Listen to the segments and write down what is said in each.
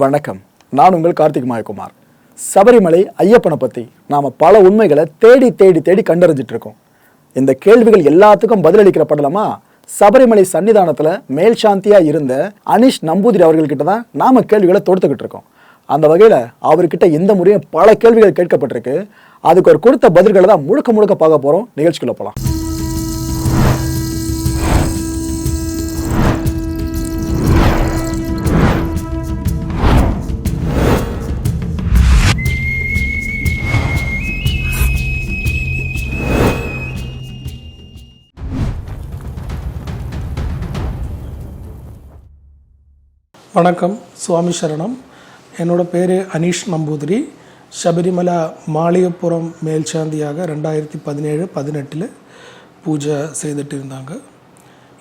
வணக்கம். நான் உங்கள் கார்த்திக் மாயகுமார். சபரிமலை ஐயப்பனை பற்றி நாம் பல உண்மைகளை தேடி தேடி தேடி கண்டறிஞ்சிட்டு இருக்கோம் இந்த கேள்விகள் எல்லாத்துக்கும் பதிலளிக்கிற படலமா? சபரிமலை சன்னிதானத்தில் மேல் சாந்தியாக இருந்த அனிஷ் நம்பூதிரி அவர்கள்கிட்ட தான் நாம் கேள்விகளை தொடுத்துக்கிட்டு இருக்கோம் அந்த வகையில் அவர்கிட்ட இந்த முறையும் பல கேள்விகள் கேட்கப்பட்டிருக்கு. அதுக்கு ஒரு கொடுத்த பதில்களை தான் முழுக்க முழுக்க பார்க்க போகிறோம் நிகழ்ச்சிக்குள்ள போகலாம் வணக்கம் சுவாமி சரணம். என்னோட பேர் அனீஷ் நம்பூதிரி. சபரிமல மாளிகைப்புறம் மேல்சாந்தியாக ரெண்டாயிரத்தி பதினேழு பதினெட்டில் பூஜை செய்துட்டு இருந்தாங்க.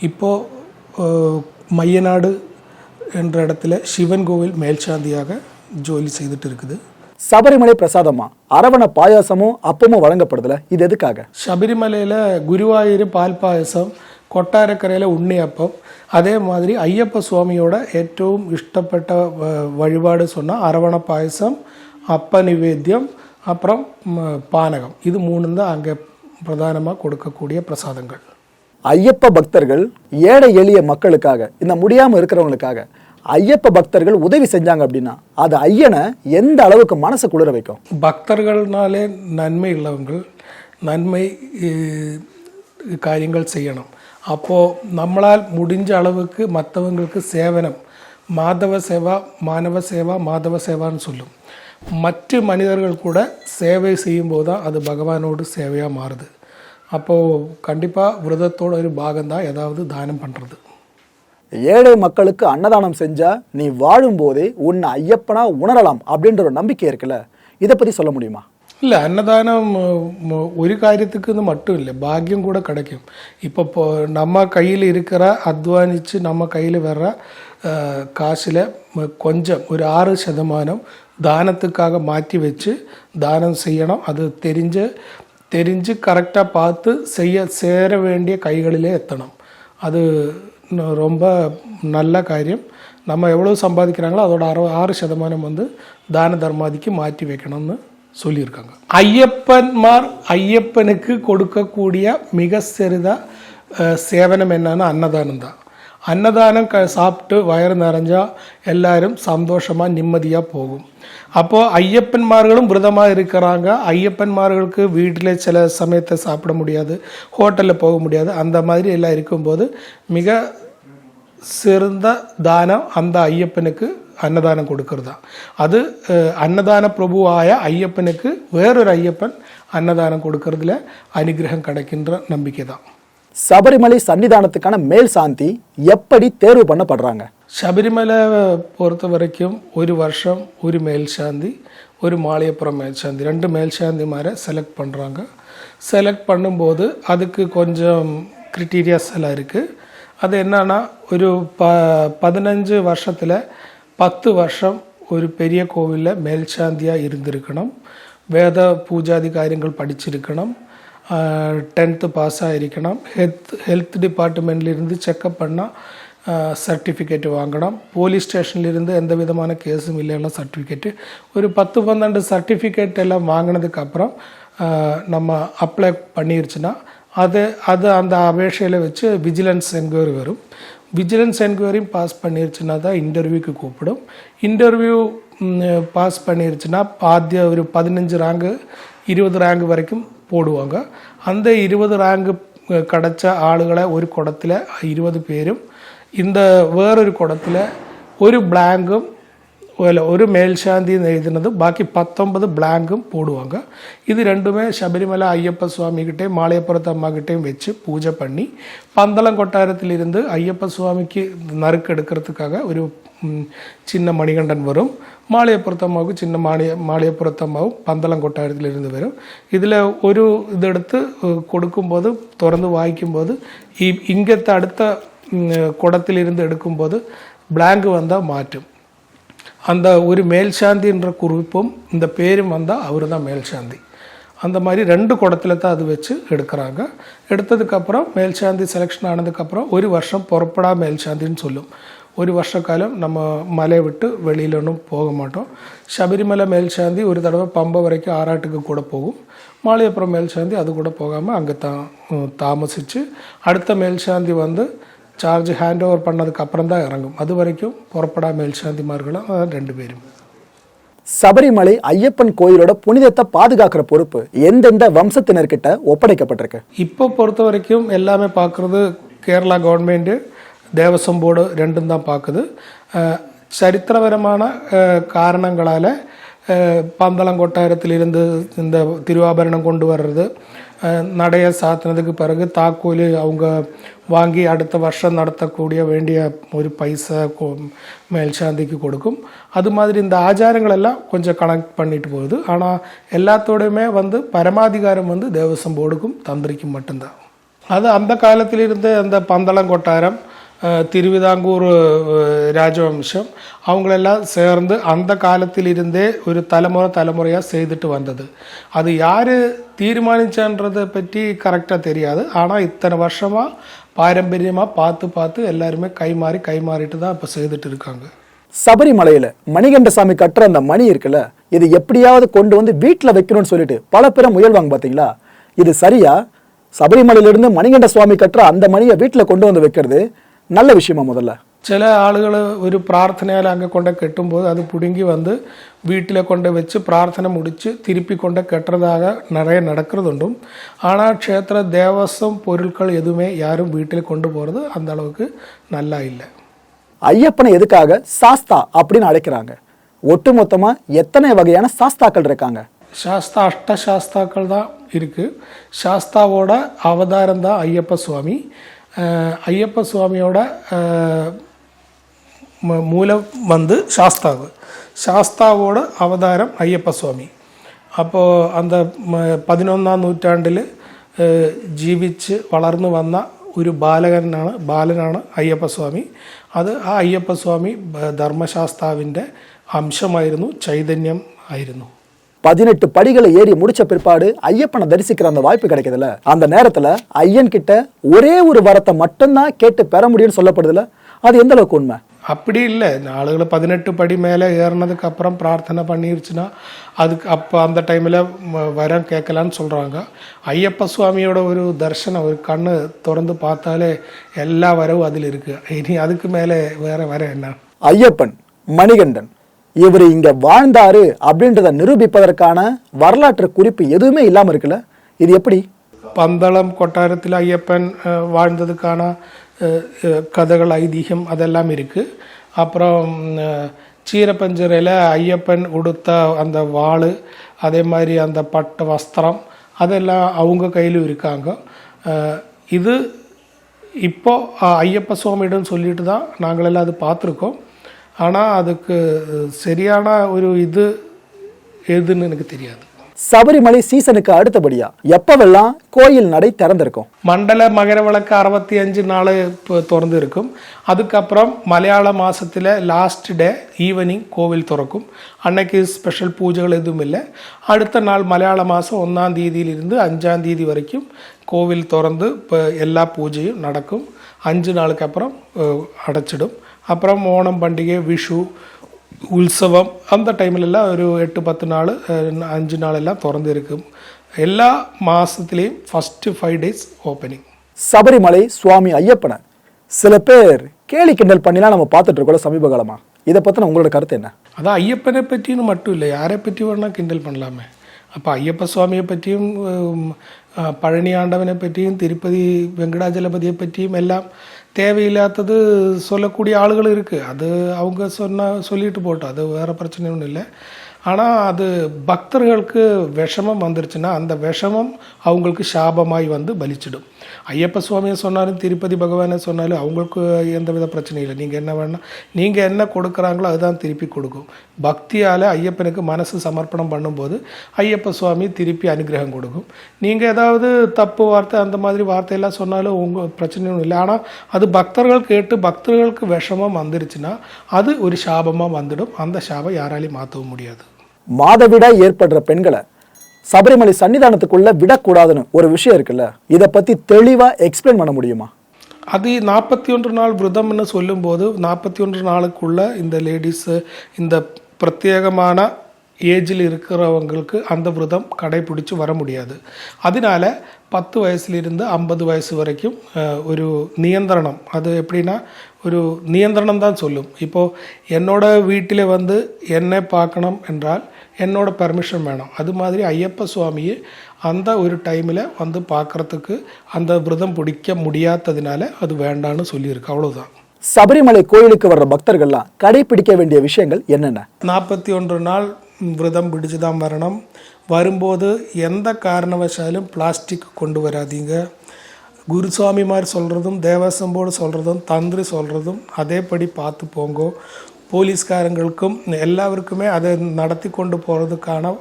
இப்போது மையநாடு என்ற இடத்துல சிவன் கோவில் மேல்சாந்தியாக ஜோலி செய்துட்டு இருக்குது. சபரிமலை பிரசாதமா? அரவண பாயாசமும் அப்பமும் வழங்கப்படுதுல இது எதுக்காக? சபரிமலையில் குருவாயூர் பால் பாயசம் கொட்டாரக்கரையில் உண்ணியப்பம் அதே மாதிரி ஐயப்ப சுவாமியோட ഏറ്റവും இஷ்டப்பட்ட வ- வழிபாடு சொன்னால் அரவண பாயசம் அப்ப நிவேத்தியம் அப்புறம் ம், பானகம் இது மூணு தான் அங்கே பிரதானமாக கொடுக்கக்கூடிய பிரசாதங்கள் ஐயப்ப பக்தர்கள் ஏழை எளிய மக்களுக்காக இந்த முடியாம இருக்கிறவங்களுக்காக ஐயப்ப பக்தர்கள் உதவி செஞ்சாங்க அப்படின்னா அது ஐயனை எந்த அளவுக்கு மனசு குளிர வைக்கும் பக்தர்கள்னாலே நன்மை உள்ளவங்கள் நன்மை அஹ், காரியங்கள் செய்யணும் அப்போது நம்மளால் முடிஞ்ச அளவுக்கு மற்றவங்களுக்கு சேவனம். மாதவ சேவா மாணவ சேவா மாதவ சேவான்னு சொல்லும். மற்ற மனிதர்கள் கூட சேவை செய்யும்போது தான் அது பகவானோடு சேவையாக மாறுது. அப்போது கண்டிப்பாக விரதத்தோட ஒரு பாகம்தான் ஏதாவது தானம் பண்ணுறது ஏழை மக்களுக்கு அன்னதானம் செஞ்சால் நீ வாழும்போதே உன்னை ஐயப்பனா உணரலாம் அப்படின்ற ஒரு நம்பிக்கை இருக்குல்ல? இதை பற்றி சொல்ல முடியுமா? இல்லை அன்னதானம் ம- ம- ஒரு காரியத்துக்குன்னு மட்டும் இல்லை பாக்கியம் கூட கிடைக்கும். இப்போ நம்ம கையில் இருக்கிற அத்வானிச்சு நம்ம கையில் வர்ற காசில் கொஞ்சம் ஒரு ஆறு சதமானம் தானத்துக்காக மாற்றி வச்சு தானம் செய்யணும். அது தெரிஞ்சு தெரிஞ்சு கரெக்டாக பார்த்து செய்ய சேர வேண்டிய கைகளிலே எத்தணும். அது ரொம்ப நல்ல காரியம். நம்ம எவ்வளோ சம்பாதிக்கிறாங்களோ அதோட அறு ஆறு சதமானம் வந்து தான தர்மாதிக்கு மாற்றி வைக்கணும்னு சொல்லியிருக்காங்க. ஐயப்பன்மார் ஐயப்பனுக்கு கொடுக்கக்கூடிய மிக சிறிதாக சேவனம் என்னன்னா அன்னதானம் தான். அன்னதானம் க சாப்பிட்டு வயிறு நிறைஞ்சால் எல்லாரும் சந்தோஷமாக நிம்மதியாக போகும். அப்போது ஐயப்பன்மார்களும் விரதமாக இருக்கிறாங்க. ஐயப்பன்மார்களுக்கு வீட்டில் சில சமயத்தை சாப்பிட முடியாது ஹோட்டலில் போக முடியாது. அந்த மாதிரி எல்லாம் இருக்கும்போது மிக சிறந்த தானம் அந்த ஐயப்பனுக்கு அன்னதானம் கொடுக்கறது தான் அது அஹ், அன்னதான பிரபுவாய ஐயப்பனுக்கு வேறொரு ஐயப்பன் அன்னதானம் கொடுக்கறதுல அனுகிரகம் கிடைக்கின்ற நம்பிக்கை தான் சபரிமலை சன்னிதானத்துக்கான மேல் சாந்தி எப்படி தேர்வு பண்ணப்படுறாங்க ശബരിമല പൊറത്ത വരയ്ക്കും ഒരു വർഷം ഒരു മേൽശാന്തി ഒരു மாளிகைப்புறம் மேல்சாந்தி ரெண்டு மேல்சாந்திமாரை செலக்ட் பண்ணுறாங்க செலக்ட் பண்ணும்போது அதுக்கு கொஞ்சம் கிரிட்டீரியாஸ் எல்லாம் இருக்குது அது என்னன்னா ஒரு ப பதினஞ்சு வருஷத்தில் பத்து வருஷம் ஒரு பெரிய கோவிலில் மேல்சாந்தியாக இருந்திருக்கணும். வேத பூஜாதி காரியங்கள் படிச்சிருக்கணும் டென்த்து பாஸ் ஆகிருக்கணும் ஹெல்த் ஹெல்த் டிபார்ட்மெண்ட்லேருந்து செக்கப் பண்ணால் சர்டிஃபிக்கேட் வாங்கணும். போலீஸ் ஸ்டேஷன்லேருந்து எந்த விதமான கேஸும் இல்லைன்னா சர்டிஃபிகேட்டு ஒரு பத்து பன்னெண்டு சர்டிஃபிகேட் எல்லாம் வாங்கினதுக்கப்புறம் நம்ம அப்ளை பண்ணிருச்சுன்னா அது அது அந்த அபேஷையில் வச்சு விஜிலன்ஸ் என்கொயரி வரும். விஜிலன்ஸ் என்கொயரியும் பாஸ் பண்ணிருச்சுன்னா தான் இன்டர்வியூக்கு கூப்பிடும். இன்டர்வியூ பாஸ் பண்ணிருச்சுன்னா பாத்திய ஒரு பதினஞ்சு ரேங்கு இருபது ரேங்கு வரைக்கும் போடுவாங்க. அந்த இருபது ரேங்கு கிடச்ச ஆளுகளை ஒரு குடத்தில் இருபது பேரும் இந்த வேறொரு குடத்தில் ஒரு பிளாங்கும் അല്ല ഒരു മേൽശാന്തി എഴുതുന്നത് ബാക്കി പത്തൊമ്പത് ബ്ലാങ്കും போடுவாங்க இது ரெண்டுமே சபரிமலை ஐயப்ப சுவாமிகிட்டையும் மாலையப்புறத்து அம்மாகிட்டையும் வச்சு பூஜை பண்ணி பந்தளம் கொட்டாரத்திலிருந்து ஐயப்ப சுவாமிக்கு நறுக்கு எடுக்கிறதுக்காக ஒரு ம், சின்ன மணிகண்டன் வரும் மாலையப்புறத்து அம்மாவுக்கு சின்ன மாளிய மாலையப்புறத்து அம்மாவும் பந்தளம் கொட்டாரத்திலிருந்து வரும் இதில் ஒரு ഇതെടുത്ത് കൊടുക്കുമ്പോൾ തുറന്ന് വായിക്കുമ്പോൾ ഈ ഇങ്ങത്തെ അടുത്ത ம், குடத்திலிருந்து எடுக்கும்போது blank வந்தால் மாற்றும் அந்த ஒரு மேல்சாந்தின்ற குறிப்பும் இந்த பேரும் வந்தால் அவர் தான் மேல்சாந்தி. அந்த மாதிரி ரெண்டு குடத்தில் தான் அது வச்சு எடுக்கிறாங்க. எடுத்ததுக்கப்புறம் மேல்சாந்தி செலெக்ஷன் ஆனதுக்கப்புறம் ஒரு வருஷம் புறப்படா மேல்சாந்தின்னு சொல்லும். ஒரு வருஷக்காலம் நம்ம மலையை விட்டு வெளியில ஒன்றும் போக மாட்டோம். சபரிமலை மேல்சாந்தி ஒரு தடவை பம்பை வரைக்கும் ஆறாட்டுக்கு கூட போகும். மாலையப்புறம் மேல்சாந்தி அது கூட போகாமல் அங்கே தான் உம், தாமசித்து அடுத்த மேல்சாந்தி வந்து சார்ஜ் ஹேண்ட் ஓவர் பண்ணதுக்கு அப்புறம் தான் இறங்கும். அது வரைக்கும் புறப்படா மேல்சாந்திமார்களும் ரெண்டு பேரும். சபரிமலை ஐயப்பன் கோயிலோட புனிதத்தை பாதுகாக்கிற பொறுப்பு எந்தெந்த வம்சத்தினர்கிட்ட ஒப்படைக்கப்பட்டிருக்கு? இப்போ பொறுத்த வரைக்கும் எல்லாமே பார்க்குறது கேரளா கவர்மெண்ட்டு தேவசம் போர்டு ரெண்டும் தான் பார்க்குது. சரித்திரபரமான காரணங்களால் பந்தளம் கொட்டாரத்திலிருந்து இந்த திருவாபரணம் கொண்டு வர்றது நடைய சாத்தினதுக்கு பிறகு தாக்கோல் அவங்க வாங்கி அடுத்த வருஷம் நடத்தக்கூடிய வேண்டிய ஒரு பைசா மேல்சாந்திக்கு கொடுக்கும். அது மாதிரி இந்த ஆச்சாரங்கள் எல்லாம் கொஞ்சம் கனெக்ட் பண்ணிட்டு போகுது. ஆனால் எல்லாத்தோடையுமே வந்து பரமாதிகாரம் வந்து தேவசம் போர்டுக்கும் தந்திரிக்கும் மட்டும்தான். அது அந்த காலத்திலிருந்து அந்த பந்தளம் கொட்டாரம் திருவிதாங்கூர் ராஜவம்சம் அவங்களெல்லாம் சேர்ந்து அந்த காலத்திலிருந்தே ஒரு தலைமுறை தலைமுறையாக செய்துட்டு வந்தது. அது யார் தீர்மானிச்சன்றதை பற்றி கரெக்டாக தெரியாது. ஆனால் இத்தனை வருஷமாக பாரம்பரியமாக பார்த்து பார்த்து எல்லாருமே கைமாறி கைமாறிட்டு தான் இப்போ செய்துட்டு இருக்காங்க. சபரிமலையில் மணிகண்டசாமி கட்டுற அந்த மணி இருக்குல்ல இது எப்படியாவது கொண்டு வந்து வீட்டில் வைக்கணும்னு சொல்லிட்டு பல பேர் முயல்வாங்க பார்த்தீங்களா இது சரியா? சபரிமலையிலிருந்து மணிகண்ட சுவாமி கட்டுற அந்த மணியை வீட்டில் கொண்டு வந்து வைக்கிறது നല്ല വിഷയമാണ് മുതല്ല ചില ആളുകൾ ഒരു പ്രാർത്ഥനയിൽ അങ്ങ് കൊണ്ട് കെട്ടുമ്പോൾ അത് പുടുങ്ങി വന്ന് വീട്ടിലെ കൊണ്ട് വെച്ച് പ്രാർത്ഥന മുടിച്ച് തിരുപ്പിക്കൊണ്ട് കെട്ടതാക നിറയെ നടക്കുന്നതുണ്ടും ആണാ ക്ഷേത്ര ദേവസ്വം പൊരുൾകൾ എതുമേ യാരും വീട്ടിൽ കൊണ്ടുപോകുന്നത് അന്ത അളവുക്ക് നല്ല ഇല്ല ஐயப்பனை எதுக்காக சாஸ்தா அப்படின்னு அழைக்கிறாங்க ஒட்டுமொத்தமாக எத்தனை வகையான சாஸ்தாக்கள் இருக்காங்க சாஸ்தா அஷ்ட சாஸ்தாக்கள் தான் இருக்குது சாஸ்தாவோட அவதாரம் தான் ஐயப்ப சுவாமி அஹ் ஐயப்ப சுவாமியோட அஹ், ம- மூலம் வந்து சாஸ்தாவு சாஸ்தாவோட அவதாரம் ஐயப்ப சுவாமி അപ്പോൾ அந்த മ- പതിനൊന്നാം നൂറ്റാണ്ടിൽ ജീവിച്ച് വളർന്നു വന്ന ഒരു ബാലകനാണ് ബാലനാണ് അയ്യപ്പസ്വാമി അത് ആ അയ്യപ്പസ്വാമി ബ- ധർമ്മശാസ്താവിൻ്റെ അംശമായിരുന്നു ചൈതന്യം ആയിരുന്നു பதினெட்டு படிகளை ஏறி முடிச்ச பிற்பாடு ஐயப்பனை தரிசிக்கிற அந்த வாய்ப்பு கிடைக்குதுல்ல? அந்த நேரத்துல ஐயன் கிட்ட ஒரே ஒரு வரத்தை மட்டும்தான் கேட்டு பெற முடியும்னு சொல்லப்படுதுல அது எந்த அளவுக்கு உண்மை? அப்படி இல்லை. ஆளுகள் பதினெட்டு படி மேலே ஏறினதுக்கு அப்புறம் பிரார்த்தனை பண்ணிருச்சுன்னா அதுக்கு அப்போ அந்த டைமில் வரம் கேட்கலான்னு சொல்கிறாங்க ஐயப்ப சுவாமியோட ஒரு தரிசனம் ஒரு கண்ணு திறந்து பார்த்தாலே எல்லா வரவும் அதில் இருக்குது இனி அதுக்கு மேலே வேற வரம் என்ன? ஐயப்பன் மணிகண்டன். இவர் இங்கே வாழ்ந்தாரு அப்படின்றத நிரூபிப்பதற்கான வரலாற்று குறிப்பு எதுவுமே இல்லாமல் இருக்குல்ல? இது எப்படி? பந்தளம் கொட்டாரத்தில் ஐயப்பன் வாழ்ந்ததுக்கான கதைகள் ஐதீகம் அதெல்லாம் இருக்குது அப்புறம் சீரப்பஞ்சரையில் ஐயப்பன் உடுத்த அந்த வாள் அதே மாதிரி அந்த பட்டு வஸ்திரம் அதெல்லாம் அவங்க கையிலும் இருக்காங்க. இது இப்போது ஐயப்ப சுவாமியிடம் சொல்லிட்டு தான் நாங்களெல்லாம் அது பார்த்துருக்கோம். ஆனால் அதுக்கு சரியான ஒரு இது எதுன்னு எனக்கு தெரியாது. சபரிமலை சீசனுக்கு அடுத்தபடியா எப்பவெல்லாம் கோயில் நடை திறந்திருக்கும்? மண்டல மகர விளக்கு அறுபத்தி அஞ்சு நாள் இப்போ திறந்து இருக்கும் அதுக்கப்புறம் மலையாள மாதத்தில் லாஸ்ட் டே ஈவினிங் கோவில் திறக்கும். அன்னைக்கு ஸ்பெஷல் பூஜைகள் எதுவும் இல்லை. அடுத்த நாள் மலையாள மாதம் ஒன்றாம் தேதியிலிருந்து அஞ்சாம் தேதி வரைக்கும் கோவில் திறந்து இப்போ எல்லா பூஜையும் நடக்கும். அஞ்சு நாளுக்கு அப்புறம் அடைச்சிடும். அப்புறம் ஓணம் பண்டிகை விஷு உற்சவம் அந்த டைம்லலாம் ஒரு எட்டு பத்து நாள் அஞ்சு நாள் எல்லாம் திறந்து இருக்கும் எல்லா மாதத்துலேயும் first five days opening Sabarimala Swami ஐயப்பனை சில பேர் கேலி கிண்டல் பண்ணிலாம் நம்ம பார்த்துட்டு இருக்கோம் சமீப காலமா. இதை பத்தின உங்களோட கருத்து என்ன? அதான் ஐயப்பனை பற்றின்னு மட்டும் இல்லை யாரை பற்றி வேணால் கிண்டல் பண்ணலாமே. அப்போ ஐயப்ப சுவாமியை பற்றியும் பழனி ஆண்டவனை பற்றியும் திருப்பதி வெங்கடாஜலபதியை பற்றியும் எல்லாம் தேவையில்லாதது சொல்லக்கூடிய ஆளுகள் இருக்குது அது அவங்க சொன்ன சொல்லிட்டு போட்டோம் அது வேறு பிரச்சனை ஒன்றும் இல்லை. ஆனால் அது பக்தர்களுக்கு விஷமம் வந்துருச்சுன்னா அந்த விஷமம் அவங்களுக்கு சாபமாய் வந்து பலிச்சிடும். ஐயப்ப சுவாமியை சொன்னாலும் திருப்பதி பகவானை சொன்னாலும் அவங்களுக்கு எந்த வித பிரச்சனையும் இல்லை. நீங்கள் என்ன வேணால் நீங்கள் என்ன கொடுக்குறாங்களோ அதுதான் திருப்பி கொடுக்கும். பக்தியால் ஐயப்பனுக்கு மனசு சமர்ப்பணம் பண்ணும்போது ஐயப்ப சுவாமி திருப்பி அனுகிரகம் கொடுக்கும். நீங்கள் ஏதாவது தப்பு வார்த்தை அந்த மாதிரி வார்த்தையெல்லாம் சொன்னாலும் உங்கள் பிரச்சனையும் இல்லை. ஆனால் அது பக்தர்கள் கேட்டு பக்தர்களுக்கு விஷமம் வந்துருச்சுன்னா அது ஒரு சாபமாக வந்துடும். அந்த சாபம் யாராலையும் மாற்றவும் முடியாது. மாதவிடாய் ஏற்படுற பெண்களை சபரிமலை சன்னிதானத்துக்குள்ளே விடக்கூடாதுன்னு ஒரு விஷயம் இருக்குல்ல? இதை பற்றி தெளிவாக எக்ஸ்பிளைன் பண்ண முடியுமா? அது நாற்பத்தி ஒன்று நாள் விரதம்னு சொல்லும்போது நாற்பத்தி ஒன்று நாளுக்குள்ள இந்த லேடிஸு இந்த பிரத்யேகமான ஏஜில் இருக்கிறவங்களுக்கு அந்த விரதம் கடைபிடிச்சு வர முடியாது. அதனால பத்து வயசுலேருந்து ஐம்பது வயசு வரைக்கும் ஒரு நியந்திரணம். அது எப்படின்னா ஒரு நியந்திரணம் தான் சொல்லும். இப்போது என்னோட வீட்டில் வந்து என்னை பார்க்கணும் என்றால் என்னோட பெர்மிஷன் வேணும். அது மாதிரி ஐயப்ப சுவாமியை அந்த ஒரு டைமில் வந்து பார்க்குறதுக்கு அந்த விரதம் பிடிக்க முடியாததுனால அது வேண்டான்னு சொல்லியிருக்கு. அவ்வளோதான் சபரிமலை கோயிலுக்கு வர்ற பக்தர்கள்லாம் கடைபிடிக்க வேண்டிய விஷயங்கள் என்னென்ன? நாற்பத்தி ஒன்று நாள் விரதம் பிடிச்சு தான் வரணும். வரும்போது எந்த காரணவசாலும் பிளாஸ்டிக் கொண்டு வராதீங்க. குருசாமிமார் சொல்கிறதும் தேவசம் போர்டு சொல்கிறதும் தந்திரி சொல்கிறதும் அதேபடி பார்த்து போங்கோ. போலீஸ்காரங்களுக்கும் எல்லாருக்குமே அதை நடத்தி கொண்டு போகிறதுக்கான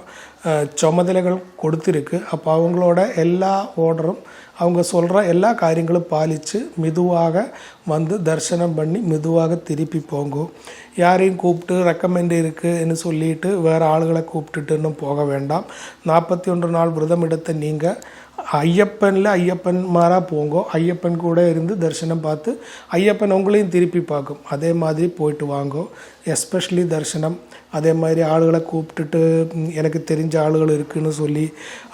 சுமதலைகள் கொடுத்துருக்கு. அப்போ அவங்களோட எல்லா ஓர்டரும் அவங்க சொல்கிற எல்லா காரியங்களும் பாலித்து மெதுவாக வந்து தரிசனம் பண்ணி மெதுவாக திருப்பி போங்கோ. யாரையும் கூப்பிட்டு ரெக்கமெண்ட் இருக்குன்னு சொல்லிட்டு வேறு ஆளுகளை கூப்பிட்டுட்டுன்னு போக வேண்டாம். நாற்பத்தி ஒன்று நாள் விரதம் எடுத்த நீங்கள் ஐயப்பனில் ஐயப்பன் மாறா போங்கோ. ஐயப்பன் கூட இருந்து தரிசனம் பார்த்து ஐயப்பன் உங்களையும் திருப்பி பார்க்கும். அதே மாதிரி போயிட்டு வாங்கோ. எஸ்பெஷலி தரிசனம். அதே மாதிரி ஆளுகளை கூப்பிட்டுட்டு எனக்கு தெரிஞ்ச ஆளுகள் இருக்குன்னு சொல்லி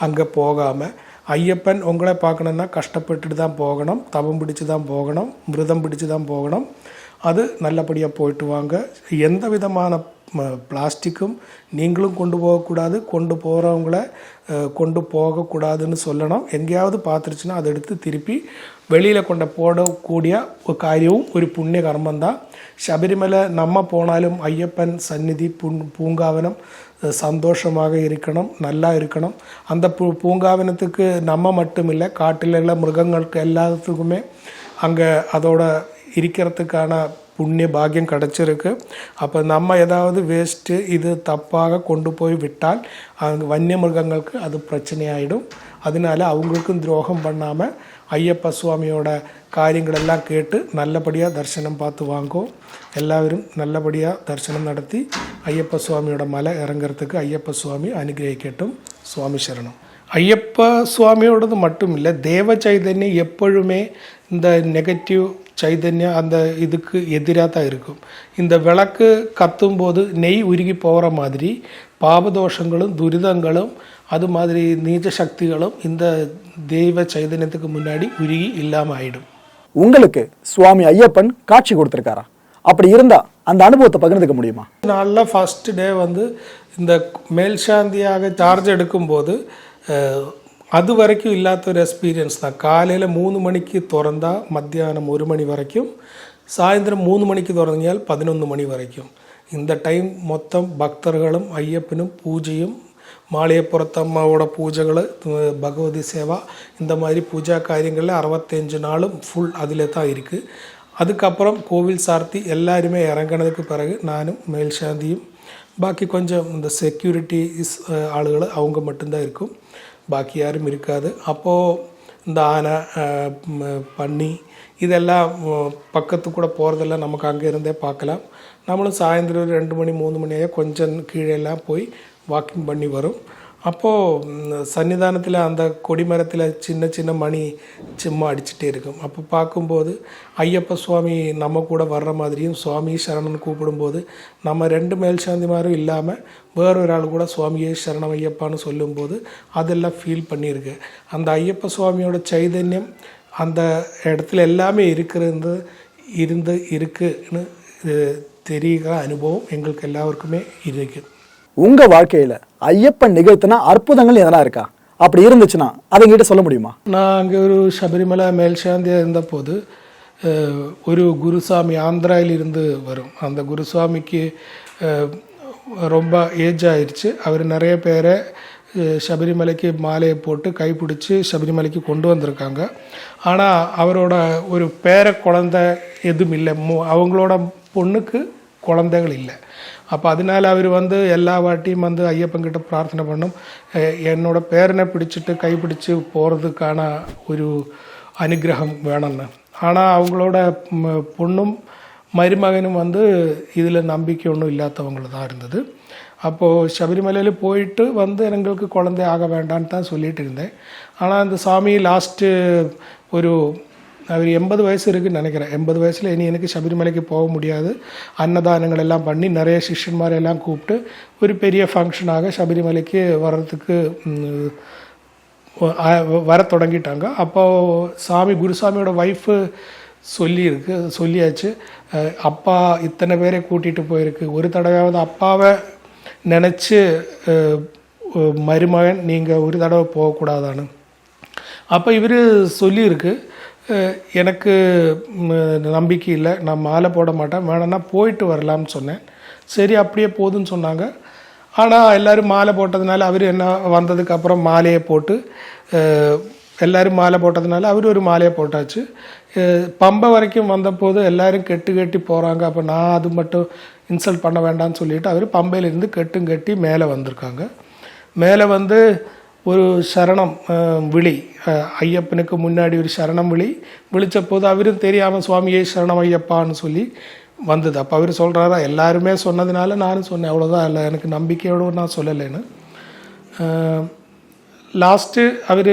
அங்கே போகாமல் ஐயப்பன் உங்களை பார்க்கணுன்னா கஷ்டப்பட்டுட்டு தான் போகணும். தவம் பிடிச்சு தான் போகணும். மிருதம் பிடிச்சு தான் போகணும். அது நல்லபடியாக போயிட்டு வாங்க எந்த விதமான பிளாஸ்டிக்கும் நீங்களும் கொண்டு போகக்கூடாது கொண்டு போகிறவங்கள கொண்டு போகக்கூடாதுன்னு சொல்லணும் எங்கேயாவது பார்த்துருச்சுன்னா அதை எடுத்து திருப்பி வெளியில் கொண்டு போடக்கூடிய ஒரு காரியமும் ஒரு புண்ணிய கர்மம் தான் ശബരിമല നമ്മ പോണാലും അയ്യപ്പൻ സന്നിധി പൂ- പൂങ്കാവനം அஹ், சந்தோஷமாக இருக்கணும் நல்லா இருக்கணும் அந்த பூ பூங்காவனத்துக்கு நம்ம மட்டும் இல்லை காட்டில் உள்ள மிருகங்களுக்கு எல்லாத்துக்குமே அங்கே அதோட இருக்கிறதுக்கான புண்ணிய பாக்கியம் கிடச்சிருக்கு. அப்போ நம்ம ஏதாவது வேஸ்ட்டு இது தப்பாக கொண்டு போய் விட்டால் அங்கே வன்னிய மிருகங்களுக்கு அது பிரச்சனையாயிடும். அதனால அவங்களுக்கும் துரோகம் பண்ணாமல் ஐயப்ப சுவாமியோட காரியங்களெல்லாம் கேட்டு நல்லபடியாக தரிசனம் பார்த்து வாங்கும் எல்லாரும் நல்லபடியாக தரிசனம் நடத்தி ஐயப்ப சுவாமியோட மலை இறங்கிறதுக்கு ஐயப்ப சுவாமி அனுகிரகிக்கட்டும். சுவாமி சரணம். ஐயப்ப சுவாமியோடது மட்டும் இல்லை தேவ சைதன்யம் எப்பொழுதுமே இந்த நெகட்டிவ் சைதன்யம் அந்த இதுக்கு எதிராக தான் இருக்கும். இந்த விளக்கு கத்தும் போது நெய் உருகி போகிற மாதிரி பாபதோஷங்களும் துரிதங்களும் அது மாதிரி நீச்ச சக்திகளும் இந்த தெய்வ சைதன்யத்துக்கு முன்னாடி உருகி இல்லாமல் ஆயிடும். உங்களுக்கு சுவாமி ஐயப்பன் காட்சி கொடுத்துருக்காரா? அப்படி இருந்தா அந்த அனுபவத்தை பகிர்ந்துக்க முடியுமா? நாளில் ஃபஸ்ட்டு டே வந்து இந்த மேல் சாந்தியாக சார்ஜ் எடுக்கும்போது அது வரைக்கும் இல்லாத ஒரு எக்ஸ்பீரியன்ஸ் தான் காலையில் மூணு மணிக்கு திறந்தா மத்தியானம் ஒரு மணி வரைக்கும் சாயந்தரம் மூணு மணிக்கு திறந்தால் பதினொன்று மணி வரைக்கும் இந்த டைம் மொத்தம் பக்தர்களும் ஐயப்பனும் பூஜையும் மாளிகைப்புறத்தம்மாவோட பூஜைகள் பகவதி சேவா இந்த மாதிரி பூஜா காரியங்களில் அறுபத்தஞ்சு நாளும் ஃபுல் அதில் தான் இருக்குது அதுக்கப்புறம் கோவில் சார்த்தி எல்லாருமே இறங்கினதுக்கு பிறகு நானும் மேல் சாந்தியும் பாக்கி கொஞ்சம் இந்த செக்யூரிட்டிஸ் ஆளுகள் அவங்க மட்டும்தான் இருக்கும். பாக்கி யாரும் இருக்காது. அப்போது இந்த ஆனை பன்னி இதெல்லாம் பக்கத்து கூட போகிறதெல்லாம் நமக்கு அங்கே இருந்தே பார்க்கலாம் நம்மளும் சாயந்தரம் ஒரு ரெண்டு மணி மூணு மணி ஆகிய கொஞ்சம் கீழே எல்லாம் போய் வாக்கிங் பண்ணி வரும். அப்போது சன்னிதானத்தில் அந்த கொடிமரத்தில் சின்ன சின்ன மணி சும்மா அடிச்சுட்டே இருக்கும். அப்போ பார்க்கும்போது ஐயப்ப சுவாமி நம்ம கூட வர்ற மாதிரியும் சுவாமி சரணன் கூப்பிடும்போது நம்ம ரெண்டு மேல்சாந்திமாரும் இல்லாமல் வேறொரு ஆள் கூட சுவாமியே சரணம் ஐயப்பான்னு சொல்லும்போது அதெல்லாம் ஃபீல் பண்ணியிருக்கு. அந்த ஐயப்ப சுவாமியோட சைதன்யம் அந்த இடத்துல எல்லாமே இருக்கிறது இருந்து இருக்குன்னு இது தெரிகிற அனுபவம் எங்களுக்கு எல்லாருக்குமே இருக்குது உங்கள் வாழ்க்கையில் ஐயப்பன் நிகழ்த்தின அற்புதங்கள் எதனா இருக்கா? அப்படி இருந்துச்சுன்னா அதை என்கிட்ட சொல்ல முடியுமா? நான் அங்கே ஒரு சபரிமலை மேல்சாந்தியாக இருந்தபோது ஒரு குருசாமி ஆந்திராவிலிருந்து வரும். அந்த குருசாமிக்கு ரொம்ப ஏஜ் ஆயிடுச்சு அவர் நிறைய பேரை சபரிமலைக்கு மாலையை போட்டு கைப்பிடிச்சி சபரிமலைக்கு கொண்டு வந்திருக்காங்க. ஆனால் அவரோட ஒரு பேர குழந்தை எதுவும் இல்லை. மு- அவங்களோட பொண்ணுக்கு குழந்தைகள் இல்லை. அப்போ அதனால அவர் வந்து எல்லா வாட்டியும் வந்து ஐயப்பன்கிட்ட பிரார்த்தனை பண்ணும் எ- என்னோட பேரனை பிடிச்சிட்டு கைப்பிடிச்சு போகிறதுக்கான ஒரு அனுகிரகம் வேணும்னு ஆனால் அவங்களோட ம், பொண்ணும் மருமகனும் வந்து இதில் நம்பிக்கை ஒன்றும் இல்லாதவங்கள தான் இருந்தது அப்போது சபரிமலையில் போயிட்டு வந்து எங்களுக்கு குழந்தை ஆக வேண்டான்னு தான் சொல்லிட்டு இருந்தேன் ஆனால் அந்த சாமி லாஸ்ட்டு ஒரு அவர் எண்பது வயசு இருக்குன்னு நினைக்கிறேன். எண்பது வயசில் இனி எனக்கு சபரிமலைக்கு போக முடியாது. அன்னதானங்கள் எல்லாம் பண்ணி நிறைய சிஷ்யன்மாரை எல்லாம் கூப்பிட்டு ஒரு பெரிய ஃபங்க்ஷனாக சபரிமலைக்கு வர்றதுக்கு வர தொடங்கிட்டாங்க. அப்போ சாமி குருசாமியோட ஒய்ஃபு சொல்லியிருக்கு சொல்லியாச்சு. அப்பா இத்தனை பேரை கூட்டிகிட்டு போயிருக்கு. ஒரு தடவையாவது அப்பாவை நினச்சி மருமகன் நீங்கள் ஒரு தடவை போகக்கூடாதான்னு. அப்போ இவர் சொல்லியிருக்கு எனக்கு நம்பிக்கை இல்லை. நான் மாலை போட மாட்டேன். வேணும்னா போயிட்டு வரலாம்னு சொன்னேன். சரி அப்படியே போதுன்னு சொன்னாங்க. ஆனால் எல்லோரும் மாலை போட்டதுனால அவர் என்ன வந்ததுக்கப்புறம் மாலையை போட்டு எல்லோரும் மாலை போட்டதுனால அவர் ஒரு மாலையை போட்டாச்சு. பம்பை வரைக்கும் வந்தபோது எல்லோரும் கெட்டு கட்டி போகிறாங்க அப்போ நான் அது மட்டும் இன்சல்ட் பண்ண வேண்டாம்னு சொல்லிட்டு அவர் பம்பையிலேருந்து கெட்டும் கட்டி மேலே வந்திருக்காங்க. மேலே வந்து ஒரு சரணம் விழி. ஐயப்பனுக்கு முன்னாடி ஒரு சரணம் விழி. விழித்தபோது அவரும் தெரியாமல் சுவாமியே சரணம் ஐயப்பான்னு சொல்லி வந்தது. அப்போ அவர் சொல்கிறாரா எல்லாருமே சொன்னதுனால நானும் சொன்னேன். அவ்வளோதான் இல்லை எனக்கு நம்பிக்கையோடு நான் சொல்லலைன்னு. லாஸ்ட்டு அவர்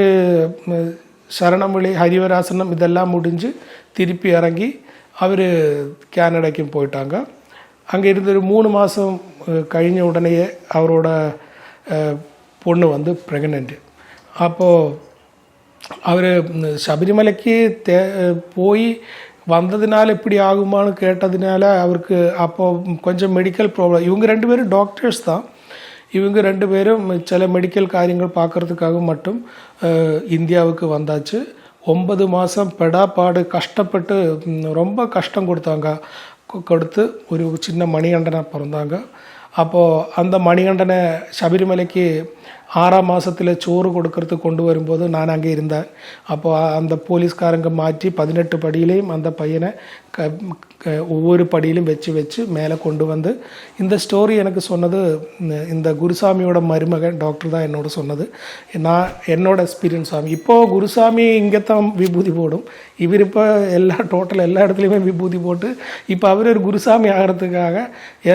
சரணமொழி ஹரிவராசனம் இதெல்லாம் முடிஞ்சு திருப்பி இறங்கி அவர் கேனடாக்கும் போயிட்டாங்க அங்கே இருந்து ஒரு மூணு மாதம் கழிஞ்ச உடனேயே அவரோட பொண்ணு வந்து ப்ரெக்னெண்ட்டு அப்போது அவர் சபரிமலைக்கு தே போய் வந்ததுனால இப்படி ஆகுமான்னு கேட்டதுனால அவருக்கு அப்போது கொஞ்சம் மெடிக்கல் ப்ராப்ளம் இவங்க ரெண்டு பேரும் டாக்டர்ஸ் தான். இவங்க ரெண்டு பேரும் சில மெடிக்கல் காரியங்கள் பார்க்குறதுக்காக மட்டும் இந்தியாவுக்கு வந்தாச்சு. ஒன்பது மாதம் பெடாப்பாடு கஷ்டப்பட்டு ரொம்ப கஷ்டம் கொடுத்தாங்க. கொடுத்து ஒரு சின்ன மணிகண்டனாக பிறந்தாங்க. அப்போது அந்த மணிகண்டனை சபரிமலைக்கு ஆறாம் மாதத்தில் சோறு கொடுக்கறதுக்கு கொண்டு வரும்போது நான் அங்கே இருந்தேன். அப்போது அந்த போலீஸ்காரங்க மாற்றி பதினெட்டு படியிலையும் அந்த பையனை க க- ஒவ்வொரு படியிலும் வச்சு வச்சு மேலே கொண்டு வந்து இந்த ஸ்டோரி எனக்கு சொன்னது இந்த- இந்த குருசாமியோட மருமகன் டாக்டர் தான் என்னோட சொன்னது. நான் என்னோட எக்ஸ்பீரியன்ஸ் சாமி இப்போது குருசாமி இங்கே தான் விபூதி போடும். இவர் இப்போ எல்லா டோட்டல் எல்லா இடத்துலையுமே விபூதி போட்டு இப்போ அவர் ஒரு குருசாமி ஆகிறதுக்காக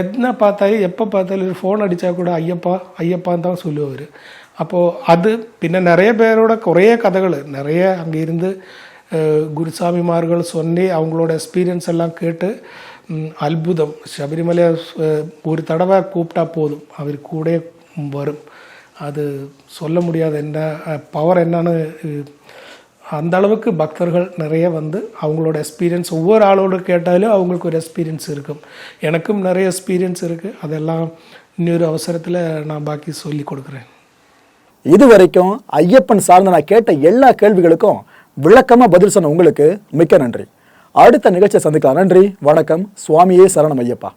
என்ன பார்த்தாலும் எப்போ பார்த்தாலும் ஒரு ஃபோன் அடித்தா கூட ஐயப்பா ஐயப்பான்னு தான் சொல்லுவார். அப்போது அது பின்ன நிறைய பேரோட குறைய கதைகள் நிறைய அங்கே இருந்து குருசாமிமார்கள் சொல்லி அவங்களோட எக்ஸ்பீரியன்ஸ் எல்லாம் கேட்டு அற்புதம் சபரிமலை ஒரு தடவை கூப்பிட்டா போதும் அவர் கூட வரும் அது சொல்ல முடியாது என்ன பவர் என்னன்னு அந்த அளவுக்கு பக்தர்கள் நிறைய வந்து அவங்களோட எக்ஸ்பீரியன்ஸ் ஒவ்வொரு ஆளோடு கேட்டாலும் அவங்களுக்கு ஒரு எக்ஸ்பீரியன்ஸ் இருக்கும் எனக்கும் நிறைய எக்ஸ்பீரியன்ஸ் இருக்குது அதெல்லாம் இன்னொரு அவசரத்தில் நான் பாக்கி சொல்லி கொடுக்குறேன் இது வரைக்கும் ஐயப்பன் சார்ந்த நான் கேட்ட எல்லா கேள்விகளுக்கும் விளக்கமா பதில் சொன்ன உங்களுக்கு மிக்க நன்றி. அடுத்த நிகழ்ச்சியை சந்திக்கலாம். நன்றி. வணக்கம். சுவாமியே சரணம் ஐயப்பா.